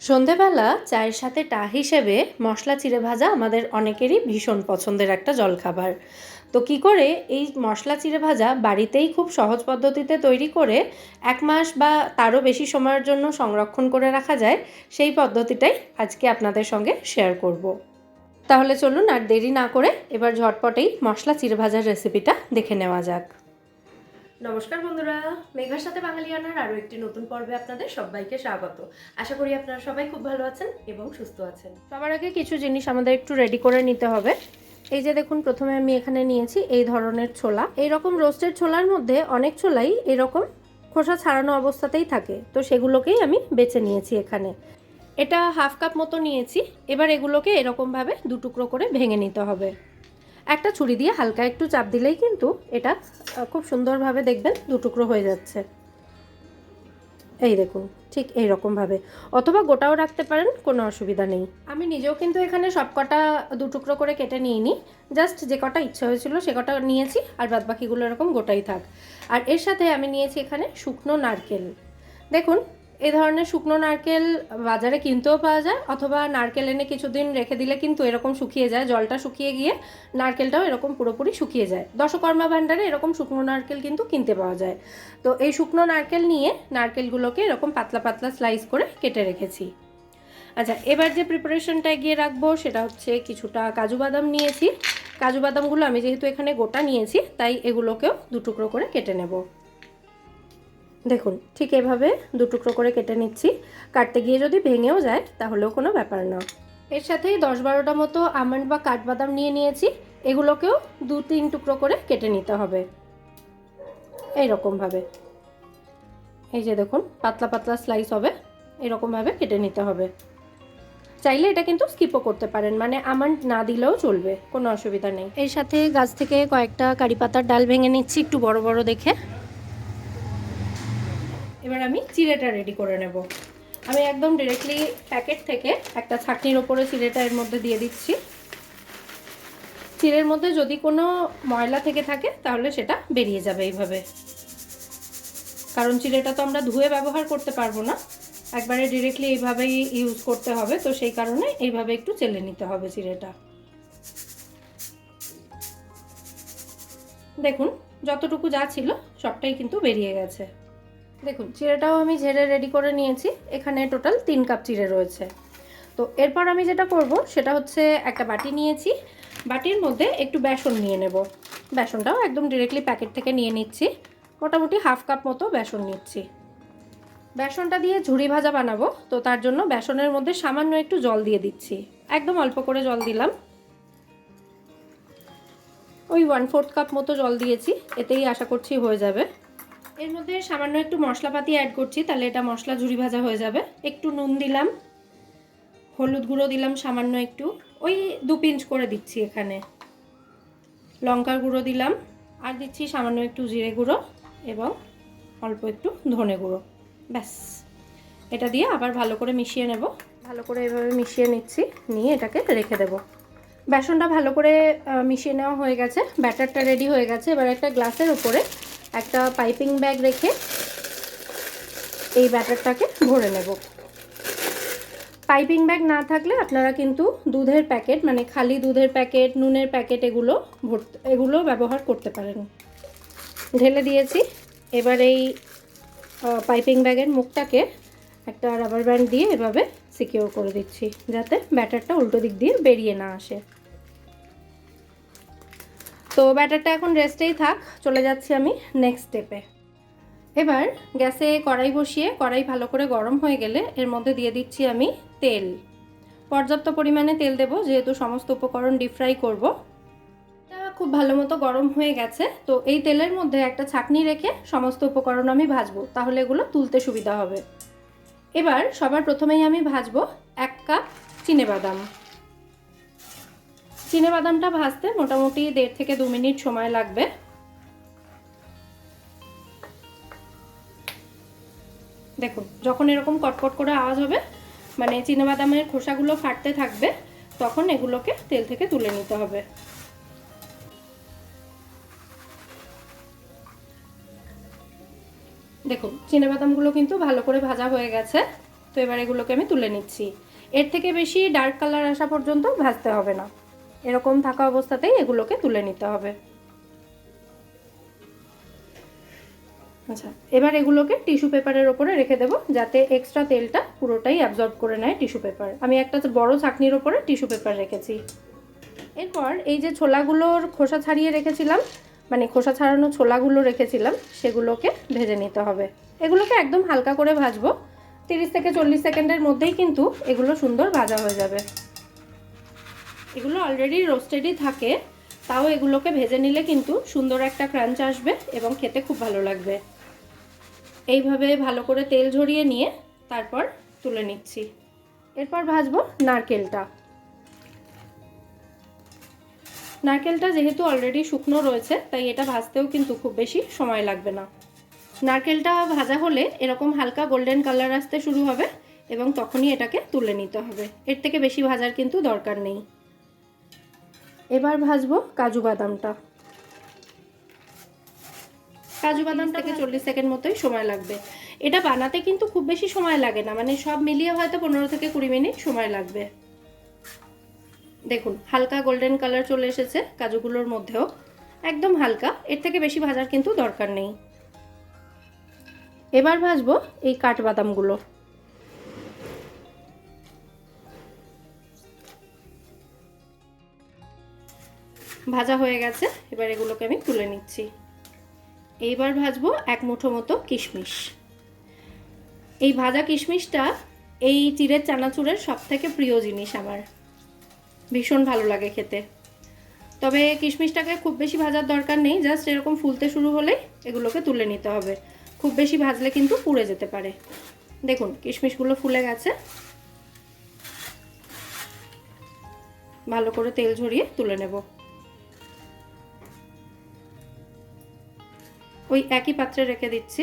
সন্ধেবেলা চায়ের সাথে টা হিসেবে মশলা চিড়ে ভাজা আমাদের অনেকেরই ভীষণ পছন্দের একটা জলখাবার তো কি করে এই মশলা চিড়ে ভাজা বাড়িতেই খুব সহজ পদ্ধতিতে তৈরি করে এক মাস বা তারও বেশি সময়ের জন্য সংরক্ষণ করে রাখা যায়, সেই পদ্ধতিটাই আজকে আপনাদের সঙ্গে শেয়ার করব। তাহলে চলুন আর দেরি না করে এবার ঝটপটেই মশলা চিড়ে ভাজার রেসিপিটা দেখে নেওয়া যাক নমস্কার বন্ধুরা, মেঘার সাথে বাঙালিয়ানার আরও একটি নতুন পর্বে আপনাদের সবাইকে স্বাগত। আশা করি আপনারা সবাই খুব ভালো আছেন এবং সুস্থ আছেন। সবার আগে কিছু জিনিস আমাদের একটু রেডি করে নিতে হবে। এই যে দেখুন, প্রথমে আমি এখানে নিয়েছি এই ধরনের ছোলা। এই রকম রোস্টেড ছোলার মধ্যে অনেক ছোলাই এরকম খোসা ছাড়ানো অবস্থাতেই থাকে। তো সেগুলোকেই আমি বেছে নিয়েছি এখানে। এটা হাফ কাপ মতো নিয়েছি। এবার এগুলোকে এরকমভাবে দু টুকরো করে ভেঙে নিতে হবে। একটা ছুরি দিয়ে হালকা একটু চাপ দিলেই কিন্তু এটা খুব সুন্দরভাবে দেখবেন দু টুকরো হয়ে যাচ্ছে। এই দেখুন, ঠিক এই রকমভাবে অথবা গোটাও রাখতে পারেন, কোনো অসুবিধা নেই। আমি নিজেও কিন্তু এখানে সব কটা দু টুকরো করে কেটে নিইনি। জাস্ট যে কটা ইচ্ছা হয়েছিল সে কটা নিয়েছি, আর বাদ বাকিগুলো এরকম গোটাই থাক। আর এর সাথে আমি নিয়েছি এখানে শুকনো নারকেল। দেখুন এই ধরনের শুকনো নারকেল বাজারে কিনতেও পাওয়া যায়, অথবা নারকেল এনে কিছুদিন রেখে দিলে কিন্তু এরকম শুকিয়ে যায়, জলটা শুকিয়ে গিয়ে নারকেলটাও এরকম পুরোপুরি শুকিয়ে যায়। দশকর্মা ভাণ্ডারে এরকম শুকনো নারকেল কিন্তু কিনতে পাওয়া যায়। তো এই শুকনো নারকেল নিয়ে নারকেলগুলোকে এরকম পাতলা পাতলা স্লাইস করে কেটে রেখেছি। আচ্ছা এবার যে প্রিপারেশনটা এগিয়ে রাখব সেটা হচ্ছে কিছুটা কাজু বাদাম নিয়েছি। কাজু বাদামগুলো আমি যেহেতু এখানে গোটা নিয়েছি, তাই এগুলোকেও দু টুকরো করে কেটে নেব। দেখুন, ঠিক এভাবে দু টুকরো করে কেটে নিচ্ছি। কাটতে গিয়ে যদি ভেঙেও যায়, তাহলেও কোনো ব্যাপার না। এর সাথেই দশ বারোটা মতো আমন্ড বা কাঠবাদাম নিয়ে নিয়েছি। এগুলোকেও দু তিন টুকরো করে কেটে নিতে হবে। এই রকমভাবে এই যে দেখুন, পাতলা পাতলা স্লাইস হবে। এরকমভাবে কেটে নিতে হবে। চাইলে এটা কিন্তু স্কিপও করতে পারেন মানে আমন্ড না দিলেও চলবে, কোনো অসুবিধা নেই। এর সাথে গাছ থেকে কয়েকটা কারি পাতার ডাল ভেঙে নিচ্ছি, একটু বড় বড় দেখে। এবার আমি চিড়েটা রেডি করে নেব। আমি একদম ডিরেক্টলি প্যাকেট থেকে একটা ছাকনির ওপরে চিড়েটা এর মধ্যে দিয়ে দিচ্ছি। চিড়ের মধ্যে যদি কোনো ময়লা থেকে থাকে, তাহলে সেটা বেরিয়ে যাবে এইভাবে। কারণ চিড়েটা তো আমরা ধুয়ে ব্যবহার করতে পারব না। একবারে ডিরেক্টলি এইভাবেই ইউজ করতে হবে, তো সেই কারণে এইভাবে একটু চেলে নিতে হবে চিড়েটা। দেখুন, যতটুকু যা ছিল, সবটাই কিন্তু বেরিয়ে গেছে। দেখুন, চিড়েটাও আমি ঝেড়ে রেডি করে নিয়েছি। এখানে টোটাল তিন কাপ চিড়ে রয়েছে। তো এরপর আমি যেটা করব, সেটা হচ্ছে একটা বাটি নিয়েছি। বাটির মধ্যে একটু বেসন নিয়ে নেব। বেসনটাও একদম ডিরেক্টলি প্যাকেট থেকে নিয়ে নিচ্ছি। মোটামুটি হাফ কাপ মতো বেসন নিচ্ছি। বেসনটা দিয়ে ঝুড়ি ভাজা বানাবো। তো তার জন্য বেসনের মধ্যে সামান্য একটু জল দিয়ে দিচ্ছি। একদম অল্প করে জল দিলাম। ওই ওয়ান ফোর্থ কাপ মতো জল দিয়েছি। এতেই আশা করছি হয়ে যাবে। এর মধ্যে সামান্য একটু মশলাপাতি অ্যাড করছি, তাহলে এটা মশলা ঝুড়ি ভাজা হয়ে যাবে। একটু নুন দিলাম, হলুদ গুঁড়ো দিলাম সামান্য একটু, ওই দু পিঞ্চ করে দিচ্ছি এখানে। লঙ্কার গুঁড়ো দিলাম, আর দিচ্ছি সামান্য একটু জিরে গুঁড়ো এবং অল্প একটু ধনে গুঁড়ো। ব্যাস, এটা দিয়ে আবার ভালো করে মিশিয়ে নেব। ভালো করে এভাবে মিশিয়ে নিচ্ছি, নিয়ে এটাকে রেখে দেব। বেসনটা ভালো করে মিশিয়ে নেওয়া হয়ে গেছে, ব্যাটারটা রেডি হয়ে গেছে। এবার একটা গ্লাসের উপরে একটা পাইপিং ব্যাগ রেখে এই ব্যাটারটাকে ভরে নেব। পাইপিং ব্যাগ না থাকলে আপনারা কিন্তু দুধের প্যাকেট মানে খালি দুধের প্যাকেট, নুনের প্যাকেট এগুলো ভরতে এগুলো ব্যবহার করতে পারেন। ঢেলে দিয়েছি। এবার এই পাইপিং ব্যাগের মুখটাকে একটা রাবার ব্যান্ড দিয়ে এভাবে সিকিওর করে দিচ্ছি, যাতে ব্যাটারটা উল্টো দিক দিয়ে বেরিয়ে না আসে। তো ব্যাটারটা এখন রেস্টেই থাক, চলে যাচ্ছি আমি নেক্সট স্টেপে এবার গ্যাসে কড়াই বসিয়ে, কড়াই ভালো করে গরম হয়ে গেলে এর মধ্যে দিয়ে দিচ্ছি আমি তেল। পর্যাপ্ত পরিমাণে তেল দেবো, যেহেতু সমস্ত উপকরণ ডিপ ফ্রাই করব। খুব ভালো মতো গরম হয়ে গেছে, তো এই তেলের মধ্যে একটা ছাকনি রেখে সমস্ত উপকরণ আমি ভাজবো, তাহলে এগুলো তুলতে সুবিধা হবে। এবার সবার প্রথমেই আমি ভাজবো এক কাপ চিনেবাদাম বাদামটা ভাজতে মোটামুটি দেড় থেকে দু মিনিট সময় লাগবে। দেখুন, যখন এরকম কটকট করে আওয়াজ হবে মানে বাদামের খোসাগুলো ফাটতে থাকবে, তখন এগুলোকে তেল থেকে তুলে নিতে হবে। দেখুন বাদামগুলো কিন্তু ভালো করে ভাজা হয়ে গেছে, তো এবার এগুলোকে আমি তুলে নিচ্ছি। এর থেকে বেশি ডার্ক কালার আসা পর্যন্ত ভাজতে হবে না। এরকম থাকা অবস্থাতেই এগুলোকে তুলে নিতে হবে। আচ্ছা এবার এগুলোকে টিস্যু পেপারের ওপরে রেখে দেবো, যাতে এক্সট্রা তেলটা পুরোটাই অ্যাবজর্ব করে নেয় টিস্যু পেপার। আমি একটা বড় ছাকনির ওপরে টিস্যু পেপার রেখেছি। এরপর এই যে ছোলাগুলোর খোসা ছাড়িয়ে রেখেছিলাম মানে খোসা ছাড়ানো ছোলাগুলো রেখেছিলাম, সেগুলোকে ভেজে নিতে হবে। এগুলোকে একদম হালকা করে ভাজবো। তিরিশ থেকে চল্লিশ সেকেন্ডের মধ্যেই কিন্তু এগুলো সুন্দর ভাজা হয়ে যাবে। এগুলো অলরেডি রোস্টেডই থাকে। তাও এগুলোকে ভেজে নিলে কিন্তু সুন্দর একটা ক্রাঞ্চ আসবে এবং খেতে খুব ভালো লাগবে। এইভাবে ভালো করে তেল ঝরিয়ে নিয়ে তারপর তুলে নিচ্ছি। এরপর ভাজবো নারকেলটা। নারকেলটা যেহেতু অলরেডি শুকনো রয়েছে, তাই এটা ভাজতেও কিন্তু খুব বেশি সময় লাগবে না। নারকেলটা ভাজা হলে এরকম হালকা গোল্ডেন কালার আসতে শুরু হবে এবং তখনই এটাকে তুলে নিতে হবে। এর থেকে বেশি ভাজার কিন্তু দরকার নেই। এবার ভাজবো কাজু বাদামটা। কাজু বাদাম থেকে চল্লিশ সেকেন্ড মতোই সময় লাগবে। এটা বানাতে কিন্তু খুব বেশি সময় লাগে না মানে সব মিলিয়ে হয়তো পনেরো থেকে কুড়ি মিনিট সময় লাগবে। দেখুন, হালকা গোল্ডেন কালার চলে এসেছে কাজুগুলোর মধ্যেও। একদম হালকা, এর থেকে বেশি ভাজার কিন্তু দরকার নেই। এবার ভাজবো এই কাঠবাদামগুলো। ভাজা হয়ে গেছে, এবার এগুলোকে আমি তুলে নিচ্ছি। এইবার ভাজবো এক মুঠো মতো কিশমিশ। এই ভাজা কিশমিশটা এই চিড়ের চানাচুরের সব থেকে প্রিয় জিনিস আমার। ভীষণ ভালো লাগে খেতে। তবে কিশমিশটাকে খুব বেশি ভাজার দরকার নেই, জাস্ট এরকম ফুলতে শুরু হলেই এগুলোকে তুলে নিতে হবে। খুব বেশি ভাজলে কিন্তু পুড়ে যেতে পারে। দেখুন, কিশমিশগুলো ফুলে গেছে। ভালো করে তেল ঝরিয়ে তুলে নেব। ওই একই পাত্রে রেখে দিচ্ছি।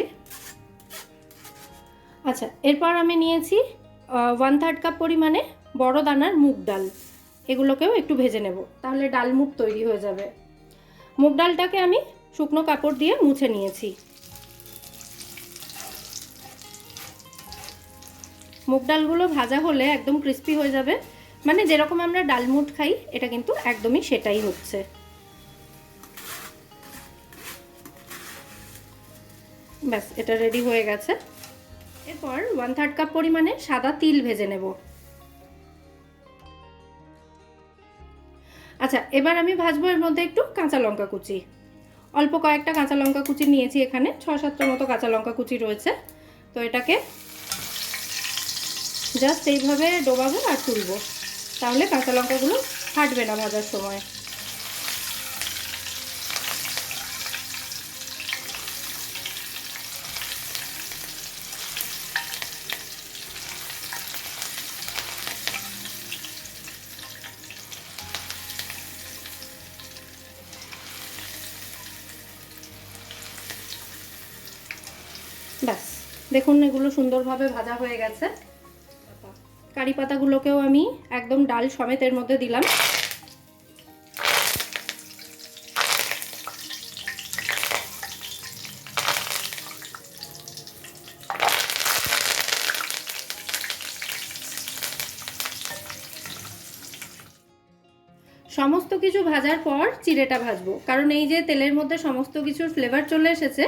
আচ্ছা এরপর আমি নিয়েছি ওয়ান থার্ড কাপ পরিমাণে বড় দানার মুগ ডাল। এগুলোকেও একটু ভেজে নেব, তাহলে ডাল মুগ তৈরি হয়ে যাবে। মুগ ডালটাকে আমি শুকনো কাপড় দিয়ে মুছে নিয়েছি। মুগ ডালগুলো ভাজা হলে একদম ক্রিস্পি হয়ে যাবে। মানে যেরকম আমরা ডালমুট খাই, এটা কিন্তু একদমই সেটাই হচ্ছে। ব্যাস, এটা রেডি হয়ে গেছে। এরপর ওয়ান থার্ড কাপ পরিমাণে সাদা তিল ভেজে নেব। আচ্ছা এবার আমি ভাজবো এর মধ্যে একটু কাঁচা লঙ্কা কুচি। অল্প কয়েকটা কাঁচা লঙ্কা কুচি নিয়েছি এখানে ছ সাতটার মতো কাঁচা লঙ্কা কুচি রয়েছে। তো এটাকে জাস্ট এইভাবে ডোবাবো আর তুলবো। তাহলে কাঁচা লঙ্কাগুলো ফাটবে না ভাজার সময়। ব্যাস, দেখুন এগুলো সুন্দরভাবে ভাজা হয়ে গেছে। কারি পাতাগুলোকেও আমি একদম ডাল সমেত এর মধ্যে দিলাম। সমস্ত কিছু ভাজার পর চিড়েটা ভাজবো, কারণ এই যে তেলের মধ্যে সমস্ত কিছুর ফ্লেভার চলে এসেছে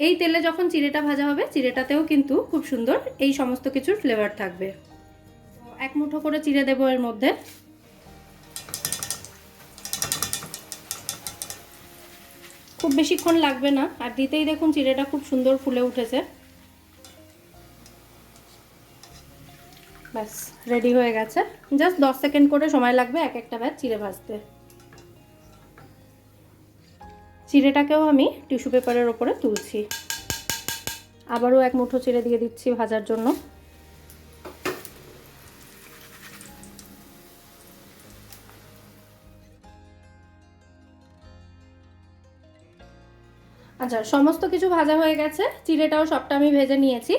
এই তেলে যখন চিড়েটা ভাজা হবে, চিড়েটাতেও কিন্তু খুব সুন্দর এই সমস্ত কিছুর ফ্লেভার থাকবে। এক মুঠো করে চিড়ে দেবো এর মধ্যে। খুব বেশিক্ষণ লাগবে না, আর দিতেই দেখুন চিড়েটা খুব সুন্দর ফুলে উঠেছে। ব্যাস রেডি হয়ে গেছে। জাস্ট দশ সেকেন্ড করে সময় লাগবে এক একটা ব্যাচ চিড়ে ভাজতে। চিড়েটাকেও আমি টিস্যু পেপারের ওপরে তুলছি। আবারও এক মুঠো চিড়ে দিয়ে দিচ্ছি ভাজার জন্য। আচ্ছা সমস্ত কিছু ভাজা হয়ে গেছে। চিড়েটাও সবটা আমি ভেজে নিয়েছি।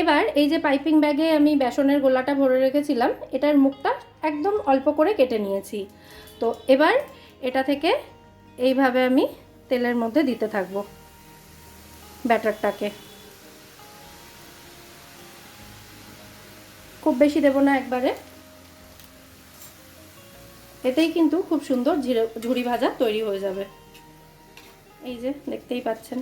এবার এই যে পাইপিং ব্যাগে আমি বেসনের গোলাটা ভরে রেখেছিলাম, এটার মুখটা একদম অল্প করে কেটে নিয়েছি। তো এবার এটা থেকে এইভাবে আমি তেলের মধ্যে দিতে থাকব ব্যাটারটাকে। খুব বেশি দেবো না একবারে। এতেই কিন্তু খুব সুন্দর ঝিরে ঝুড়ি ভাজা তৈরি হয়ে যাবে। এই যে, দেখতেই পাচ্ছেন।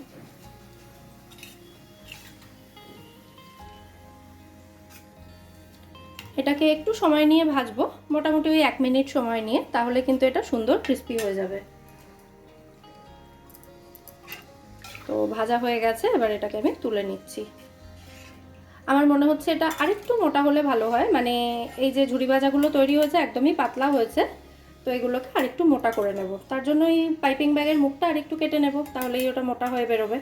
এটাকে একটু সময় নিয়ে ভাজবো, মোটামুটি ওই এক মিনিট সময় নিয়ে, তাহলে কিন্তু এটা সুন্দর ক্রিস্পি হয়ে যাবে। ভাজা হয়ে গেছে, এবার এটাকে আমি তুলে নিচ্ছি। আমার মনে হচ্ছে এটা আরেকটু মোটা হলে ভালো হয় মানে এই যে ঝুড়ি ভাজাগুলো তৈরি হয়েছে, একদমই পাতলা হয়েছে, তো এগুলোকে আরেকটু মোটা করে নেব। তার জন্য এই পাইপিং ব্যাগের মুখটা আরেকটু কেটে নেব, তাহলেই ওটা মোটা হয়ে বেরোবে।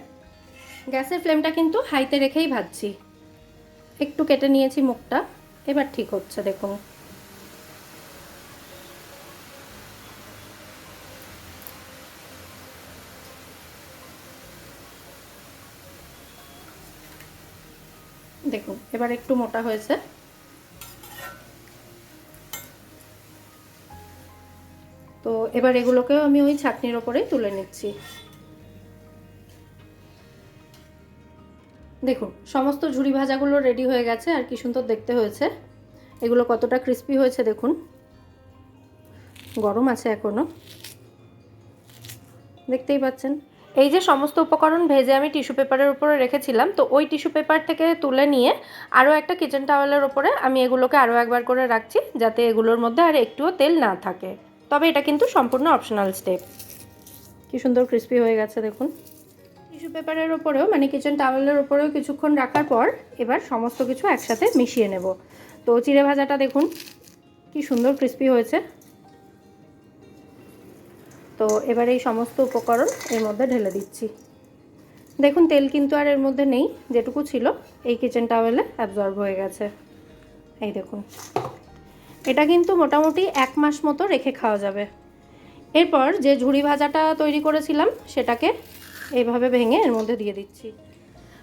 গ্যাসের ফ্লেমটা কিন্তু হাইতে রেখেই ভাজছি। একটু কেটে নিয়েছি মুখটা, এবার ঠিক হচ্ছে, দেখুন দেখুন এবার একটু মোটা হয়েছে। তো এবার এগুলোকেও আমি ওই ছাকনির ওপরেই তুলে নিচ্ছি। দেখুন, সমস্ত ঝুড়ি ভাজাগুলো রেডি হয়ে গেছে, আর কি সুন্দর দেখতে হয়েছে। এগুলো কতটা ক্রিস্পি হয়েছে দেখুন। গরম আছে এখনও দেখতেই পাচ্ছেন? এই যে সমস্ত উপকরণ ভেজে আমি টিস্যু পেপারের উপরে রেখেছিলাম, তো ওই টিস্যু পেপার থেকে তুলে নিয়ে আরও একটা কিচেন টাওয়ালের ওপরে আমি এগুলোকে আরও একবার করে রাখছি, যাতে এগুলোর মধ্যে আর একটুও তেল না থাকে। তবে এটা কিন্তু সম্পূর্ণ অপশনাল স্টেপ। কি সুন্দর ক্রিস্পি হয়ে গেছে, দেখুন। টিস্যু পেপারের ওপরেও মানে কিচেন টাওয়ালের ওপরেও কিছুক্ষণ রাখার পর এবার সমস্ত কিছু একসাথে মিশিয়ে নেব। তো চিড়ে ভাজাটা দেখুন, কি সুন্দর ক্রিস্পি হয়েছে। তো এবার এই সমস্ত উপকরণ এর মধ্যে ঢেলে দিচ্ছি। দেখুন, তেল কিন্তু আর এর মধ্যে নেই, যেটুকু ছিল, এই কিচেন টাওয়েলে অ্যাবজর্ব হয়ে গেছে। এই দেখুন, এটা কিন্তু মোটামুটি এক মাস মতো রেখে খাওয়া যাবে। এরপর যে ঝুড়ি ভাজাটা তৈরি করেছিলাম, সেটাকে এইভাবে ভেঙে এর মধ্যে দিয়ে দিচ্ছি।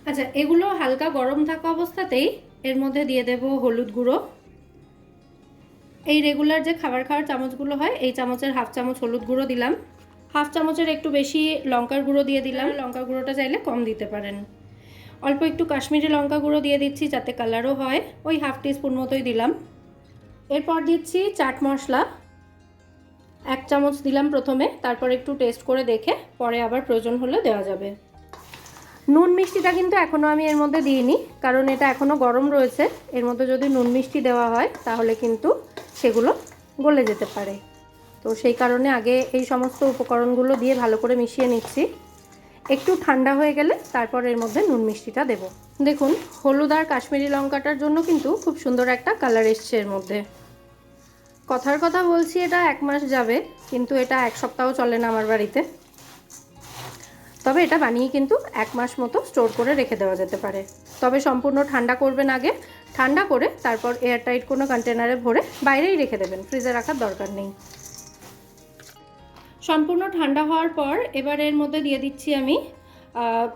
আচ্ছা এগুলো হালকা গরম থাকা অবস্থাতেই এর মধ্যে দিয়ে দেব হলুদ গুঁড়ো এই রেগুলার যে খাবার খাওয়ার চামচগুলো হয়, এই চামচের হাফ চামচ হলুদ গুঁড়ো দিলাম। হাফ চামচের একটু বেশি লঙ্কার গুঁড়ো দিয়ে দিলাম। লঙ্কা গুঁড়োটা চাইলে কম দিতে পারেন। অল্প একটু কাশ্মীরি লঙ্কা গুঁড়ো দিয়ে দিচ্ছি যাতে কালারও হয়। ওই হাফ টিস্পুন মতোই দিলাম। এরপর দিচ্ছি চাট মশলা। এক চামচ দিলাম প্রথমে, তারপর একটু টেস্ট করে দেখে পরে আবার প্রয়োজন হলে দেওয়া যাবে। নুন মিষ্টিটা কিন্তু এখনও আমি এর মধ্যে দিইনি, কারণ এটা এখনও গরম রয়েছে। এর মধ্যে যদি নুন মিষ্টি দেওয়া হয়, তাহলে কিন্তু সেগুলো গলে যেতে পারে। তো সেই কারণে আগে এই সমস্ত উপকরণগুলো দিয়ে ভালো করে মিশিয়ে নিচ্ছি। একটু ঠান্ডা হয়ে গেলে তারপর এর মধ্যে নুন মিষ্টিটা দেব। দেখুন, হলুদ আর কাশ্মীরি লঙ্কাটার জন্য কিন্তু খুব সুন্দর একটা কালার এসছে এর মধ্যে। কথার কথা বলছি, এটা এক মাস যাবে, কিন্তু এটা এক সপ্তাহ চলে না আমার বাড়িতে। তবে এটা বানিয়ে কিন্তু এক মাস মতো স্টোর করে রেখে দেওয়া যেতে পারে। তবে সম্পূর্ণ ঠান্ডা করবেন আগে। ঠান্ডা করে তারপর এয়ারটাইট কোনো কন্টেনারে ভরে বাইরেই রেখে দেবেন। ফ্রিজে রাখার দরকার নেই। সম্পূর্ণ ঠান্ডা হওয়ার পর এবার এর মধ্যে দিয়ে দিচ্ছি আমি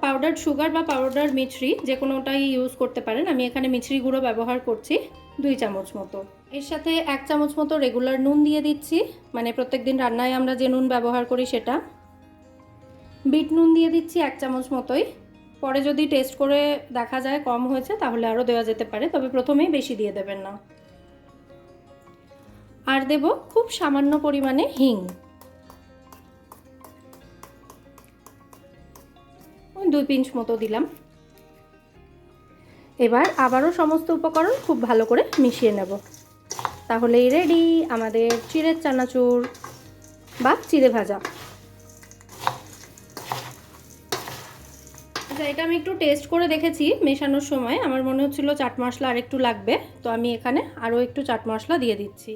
পাউডার সুগার বা পাউডার মিছরি, যে কোনোটাই ইউজ করতে পারেন। আমি এখানে মিছরি গুঁড়ো ব্যবহার করছি দুই চামচ মতো। এর সাথে এক চামচ মতো রেগুলার নুন দিয়ে দিচ্ছি। মানে প্রত্যেক দিন রান্নায় আমরা যে নুন ব্যবহার করি সেটা। বিট নুন দিয়ে দিচ্ছি এক চামচ মতোই। পরে যদি টেস্ট করে দেখা যায় কম হয়েছে, তাহলে আরও দেওয়া যেতে পারে, তবে প্রথমেই বেশি দিয়ে দেবেন না। আর দেব খুব সামান্য পরিমাণে হিং। দুই পিঞ্চ মতো দিলাম। এবার আবারও সমস্ত উপকরণ খুব ভালো করে মিশিয়ে নেব। তাহলেই রেডি আমাদের চিড়ের চানাচুর বা চিড়ে ভাজা। আচ্ছা এটা আমি একটু টেস্ট করে দেখেছি মেশানোর সময়। আমার মনে হচ্ছিল চাট মশলা আর একটু লাগবে, তো আমি এখানে আরও একটু চাট মশলা দিয়ে দিচ্ছি।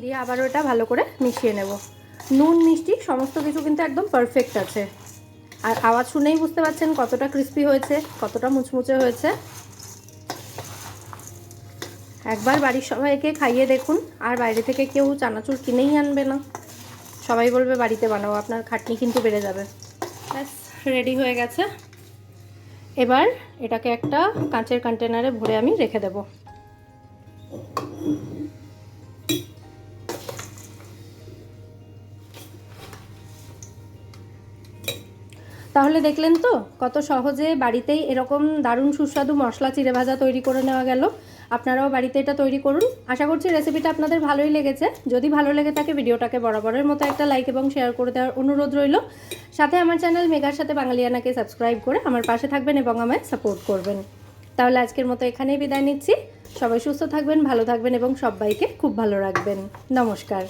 দিয়ে আবারও এটা ভালো করে মিশিয়ে নেব। নুন, মিষ্টি, সমস্ত কিছু কিন্তু একদম পারফেক্ট আছে। আর আওয়াজ শুনেই বুঝতে পারছেন কতটা ক্রিস্পি হয়েছে, কতটা মুচমুচে হয়েছে। একবার বাড়ির সবাইকে খাইয়ে দেখুন, আর বাইরে থেকে কেউ চানাচুর কিনেই আনবে না। সবাই বলবে, বাড়িতে বানাবো আপনার খাটনি কিন্তু বেড়ে যাবে। ব্যাস। রেডি হয়ে গেছে। এবার এটাকে একটা কাঁচের কন্টেনারে ভরে আমি রেখে দেব। তাহলে দেখলেন তো, কত সহজে বাড়িতেই এরকম দারুণ সুস্বাদু মশলা চিড়ে ভাজা তৈরি করে নেওয়া গেল। আপনারাও বাড়িতে এটা তৈরি করুন। আশা করছি রেসিপিটা আপনাদের ভালোই লেগেছে। যদি ভালো লেগে থাকে ভিডিওটাকে বরাবরের মতো একটা লাইক এবং শেয়ার করে দেওয়ার অনুরোধ রইল। সাথে আমার চ্যানেল মেগার সাথে বাঙালিয়ানাকে সাবস্ক্রাইব করে আমার পাশে থাকবেন এবং আমায় সাপোর্ট করবেন। তাহলে আজকের মতো এখানেই বিদায় নিচ্ছি। সবাই সুস্থ থাকবেন, ভালো থাকবেন এবং সবাইকে খুব ভালো রাখবেন। নমস্কার।